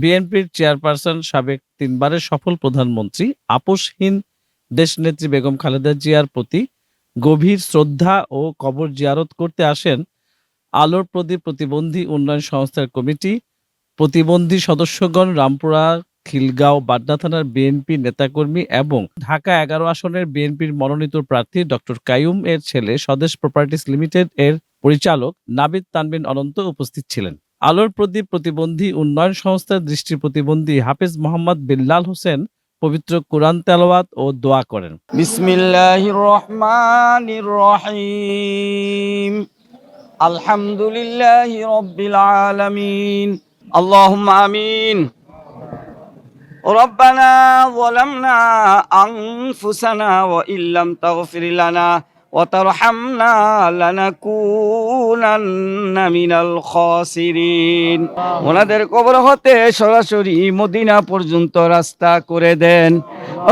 বিএনপির চেয়ারপারসন সাবেক তিনবারের সফল প্রধানমন্ত্রী আপোষহীন দেশনেত্রী বেগম খালেদা জিয়ার প্রতি গভীর শ্রদ্ধা ও কবর জিয়ারত করতে আসেন আলোর প্রদীপ প্রতিবন্ধী উন্নয়ন সংস্থার কমিটি। প্রতিবন্ধী সদস্যগণ রামপুরা, খিলগাঁও, বাড্ডা থানার বিএনপি নেতাকর্মী এবং ঢাকা এগারো আসনের বিএনপির মনোনীত প্রার্থী ডক্টর কায়ুম এর ছেলে স্বদেশ প্রপার্টিস লিমিটেড এর পরিচালক নাবিদ তানবিন অনন্ত উপস্থিত ছিলেন। আলোর প্রদীপ প্রতিবন্ধী উন্নয়ন সংস্থার দৃষ্টি প্রতিবন্ধী হাফিজ মোহাম্মদ বিল্লাল হোসেন পবিত্র কোরআন তেলাওয়াত ও দোয়া করেন بسم الله الرحمن الرحيم الحمد لله رب العالمين اللهم امين ربنا ظلمنا انفسنا وان لم تغفر لنا وترحمنا لنكونن من الخاسرين ওনাদের কবর হতে সরাসরি মদিনা পর্যন্ত রাস্তা করে দেন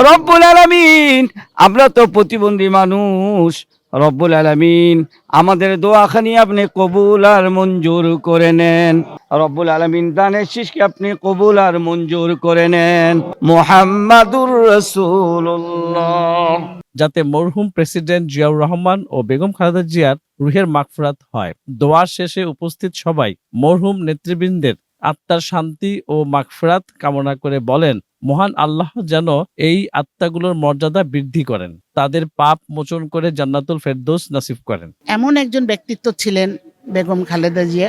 রব্বুল আলামিন আমরা তো প্রতিবন্ধী মানুষ রব্বুল আলামিন আমাদের দোয়াখানি আপনি কবুল আর মঞ্জুর করে নেন রব্বুল আলামিন দানের শীষকে আপনি কবুল আর মঞ্জুর করে নেন মোহাম্মদুর রসুল্লাহ যাতে মরহুম প্রেসিডেন্ট জিয়াউর রহমান ও বেগম খালেদা জিয়ার রুহের মাগফরাত হয়। দোয়ার শেষে উপস্থিত সবাই মরহুম নেতৃবৃন্দের আত্মার শান্তি ও মাগফরাত কামনা করে বলেন, মহান আল্লাহ যেন এই আত্মাগুলোর মর্যাদা বৃদ্ধি করেন। তাদের পাপ মোচন করে জান্নাতুল ফেরদোস নাসিব করেন। এমন একজন ব্যক্তিত্ব ছিলেন বেগম খালেদা জিয়া,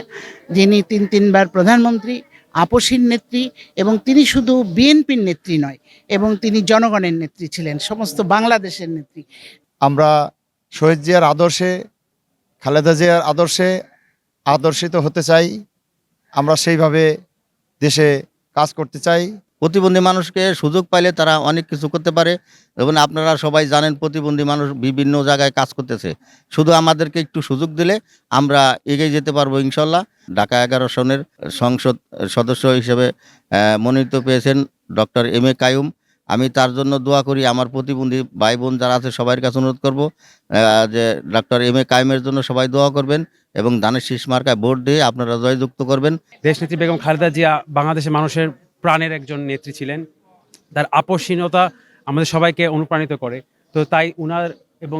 যিনি তিন তিনবার প্রধানমন্ত্রী আপসীর নেত্রী এবং তিনি শুধু বিএনপির নেত্রী নয়, এবং তিনি জনগণের নেত্রী ছিলেন, সমস্ত বাংলাদেশের নেত্রী। আমরা শহীদ জিয়ার আদর্শে, খালেদা জিয়ার আদর্শে আদর্শিত হতে চাই। আমরা সেইভাবে দেশে কাজ করতে চাই। প্রতিবন্ধী মানুষকে সুযোগ পাইলে তারা অনেক কিছু করতে পারে। এবং আপনারা সবাই জানেন প্রতিবন্ধী মানুষ বিভিন্ন জায়গায় কাজ করতেছে। শুধু আমাদেরকে একটু সুযোগ দিলে আমরা এগিয়ে যেতে পারব ইনশাল্লাহ। ঢাকা এগারো সনের সংসদ সদস্য হিসেবে মনোনীত পেয়েছেন ডক্টর এম এ কায়ুম। আমি তার জন্য দোয়া করি, আমার প্রতিবন্ধী ভাই বোন যারা আছে সবার কাছে অনুরোধ করব যে ডক্টর এম এ কায়ুমের জন্য সবাই দোয়া করবেন এবং দানের শীষ মার্কায় ভোট দিয়ে আপনারা জয়যুক্ত করবেন। দেশনেত্রী বেগম খালেদা জিয়া বাংলাদেশের মানুষের প্রাণের একজন নেত্রী ছিলেন। তার আপসীনতা আমাদের সবাইকে অনুপ্রাণিত করে। তো তাই উনার এবং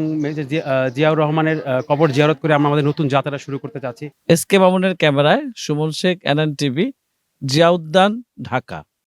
জিয়াউর রহমানের কবর জিয়ারত করে আমরা আমাদের নতুন যাত্রা শুরু করতে চাচ্ছি। এস কে ক্যামেরায় সুমন শেখ এন টিভি, জিয়াউদ্দান, ঢাকা।